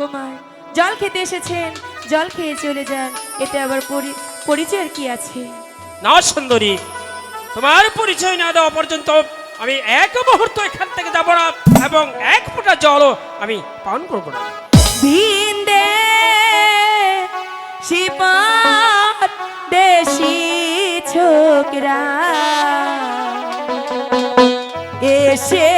কুমার জল খেতে এসেছেন জল খেয়ে চলে যান। এতে আবার পরিচয়ের কি আছে? না সুন্দরী তোমার পরিচয় না দেওয়া পর্যন্ত আমি এক মুহূর্ত এখান থেকে যাব না এবং এক ফোঁটা জলও আমি পান করব না। ভিন্দে শিপাত দেশি ছোকরা এসে